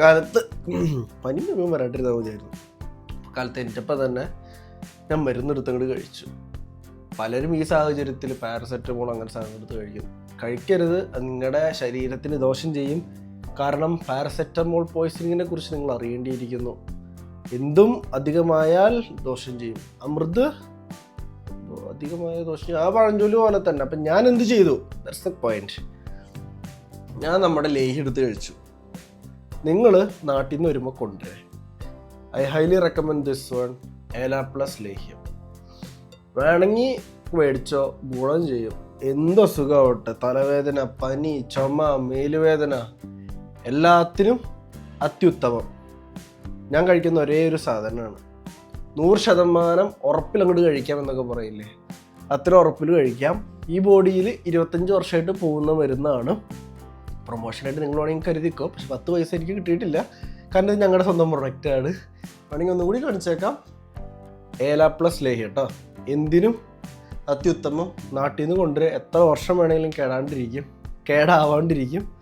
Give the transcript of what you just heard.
കാലത്ത് പനി നമ്മൾ വരാണ്ടിരുന്നാൽ മതിയായിരുന്നു. കാലത്ത് എനിച്ചപ്പോൾ തന്നെ ഞാൻ മരുന്നെടുത്ത് അങ്ങോട്ട് കഴിച്ചു. പലരും ഈ സാഹചര്യത്തിൽ പാരസെറ്റമോൾ അങ്ങനെ സാധനം എടുത്ത് കഴിക്കും. കഴിക്കരുത് നിങ്ങളുടെ ശരീരത്തിന് ദോഷം ചെയ്യും. കാരണം പാരസെറ്റമോൾ പോയ്സണിങ്ങിനെ കുറിച്ച് നിങ്ങൾ അറിയേണ്ടിയിരിക്കുന്നു. എന്തും അധികമായാൽ ദോഷം ചെയ്യും. അമൃത് അധികമായ ദോഷം. ആ പഴഞ്ചൊല്ലി പോലെ തന്നെ. അപ്പം ഞാൻ എന്ത് ചെയ്തു? ദാറ്റ്സ് പോയിന്റ് ഞാൻ നമ്മുടെ ലേഹി എടുത്ത് കഴിച്ചു. നിങ്ങൾ നാട്ടിൽ നിന്ന് വരുമ്പോൾ കൊണ്ടുവരേ. I highly recommend this one ഏല പ്ലസ് ലേഹ്യം വേണമെങ്കിൽ മേടിച്ചോ ഗുണം ചെയ്യും. എന്തോ സുഖമാവട്ടെ തലവേദന പനി ചുമ മേലുവേദന എല്ലാത്തിനും അത്യുത്തമം. ഞാൻ കഴിക്കുന്ന ഒരേ ഒരു സാധനമാണ്. നൂറ് ശതമാനം ഉറപ്പിൽ അങ്ങോട്ട് കഴിക്കാം എന്നൊക്കെ പറയില്ലേ? അത്ര ഉറപ്പിൽ കഴിക്കാം. ഈ ബോഡിയിൽ ഇരുപത്തഞ്ച് വർഷമായിട്ട് പോകുന്ന മരുന്നാണ് പ്രൊമോഷനായിട്ട് നിങ്ങൾ വേണമെങ്കിൽ കരുതിക്കോ. പക്ഷെ പത്ത് പൈസ എനിക്ക് കിട്ടിയിട്ടില്ല. കാരണം ഇത് ഞങ്ങളുടെ സ്വന്തം പ്രൊഡക്റ്റാണ് വേണമെങ്കിൽ ഒന്നുകൂടി കാണിച്ചേക്കാം. ഏല പ്ലസ് ലേഹി കേട്ടോ എന്തിനും അത്യുത്തമം. നാട്ടിൽ നിന്ന് കൊണ്ടുവരിക എത്ര വർഷം വേണമെങ്കിലും കേടാണ്ടിരിക്കും. കേടാവാണ്ടിരിക്കും.